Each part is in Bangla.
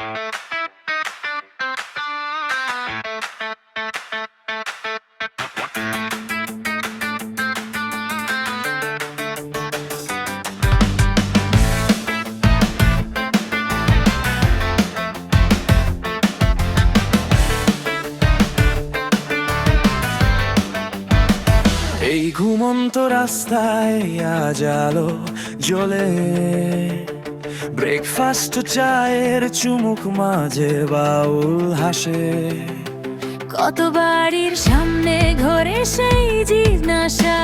এই ঘুমন্ত রাস্তায় আজ আলো জ্বলে। ব্রেকফাস্ট চায়ের চুমুক মাঝে বাউল হাসে। কত বাড়ির সামনে ঘরে সেই জিজ্ঞাসা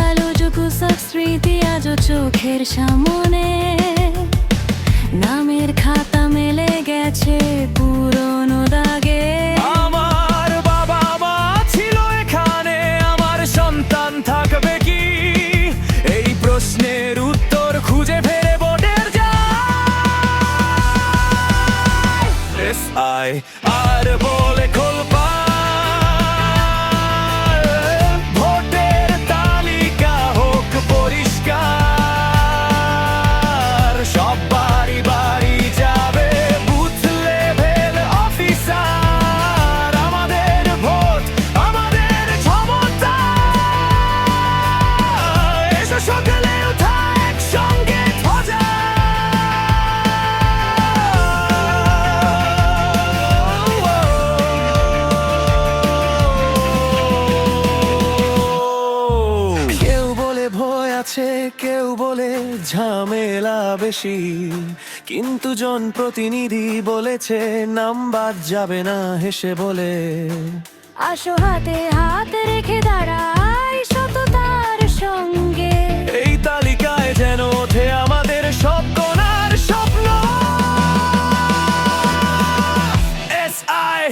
এই শালোটুকু সব স্মৃতি আজও চোখের সামনে। নামের খাতা মেলে গেছে পুরনো দাগে। আমার বাবা মা ছিল এখানে, আমার সন্তান থাকবে কি? এই প্রশ্নের উত্তর খুঁজে আর বলে বলে ঝামেলা বেশি। কিন্তু জন প্রতিনিধি বলেছে নাম্বার যাবে না হেসে বলে। আসো হাতে হাত রেখে দাঁড়াই সততার সঙ্গে। এই তালিকায় যেন ওঠে আমাদের সব কোনার স্বপ্ন। S I